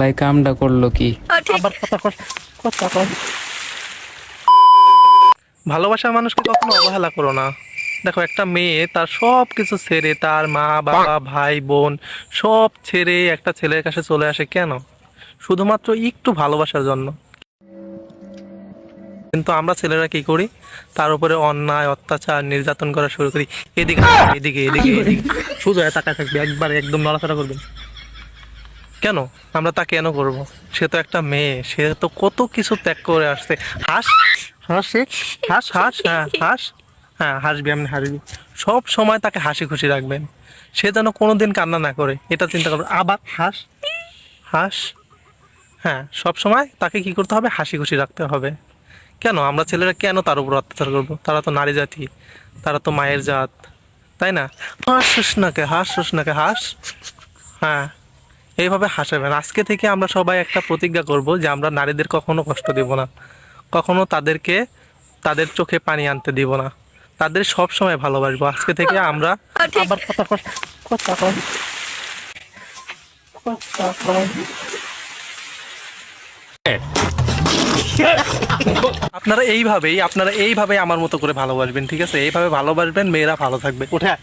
হালাই কামটা করল কি? আবার কথা কথা ভালোবাসার মানুষকে কখনো অবহেলা করো না। দেখো একটা মেয়ে তার সব কিছু ছেড়ে তার মা বাবা ভাই বোন সব ছেড়ে একটা ছেলের কাছে চলে আসে কেন? শুধুমাত্র একটু ভালোবাসার জন্য। কিন্তু আমরা ছেলেরা কি করি? তার উপরে অন্যায় অত্যাচার নির্যাতন করা শুরু করি। এদিকে এদিকে এদিকে এদিকে। সোজা তাকায় থাকবে একবার একদম নড়াচড়া করবেন কেন? আমরা তা কেন করব? সে তো একটা মেয়ে, সে তো কত কিছু ত্যাগ করে আসছে। হাস হাস? হাস হাস হ্যাঁ হাস। হ্যাঁ হাসবি আপনি হাসবি। সব সময় তাকে হাসি খুশি রাখবেন। সে যেন কোনো দিন কান্না না করে, এটা চিন্তা করবেন। আবার হাস হাস। হ্যাঁ সব সময় তাকে কি করতে হবে? হাসি খুশি রাখতে হবে। কেন? আমরা ছেলেরা কেন তার উপর অত্যাচার করব? তারা তো নারী জাতি, তারা তো মায়ের জাত, তাই না? হাস নাকে হাস নাকে হাস। হ্যাঁ। এইভাবে হাসাবেন আজকে থেকে আমরা সবাই একটা প্রতিজ্ঞা করব যে আমরা নারীদের কখনো কষ্ট দিব না। কখনো তাদেরকে তাদের চোখে পানি আনতে দিব না। তাদের সব সময় ভালোবাসবো। আজকে থেকে আমরা আবার কথা কথা আপনারা এইভাবেই আপনারা এইভাবে আমার মতো করে ভালোবাসবেন ঠিক আছে? এইভাবে ভালোবাসবেন মেয়েরা ভালো থাকবে। উঠে আয়।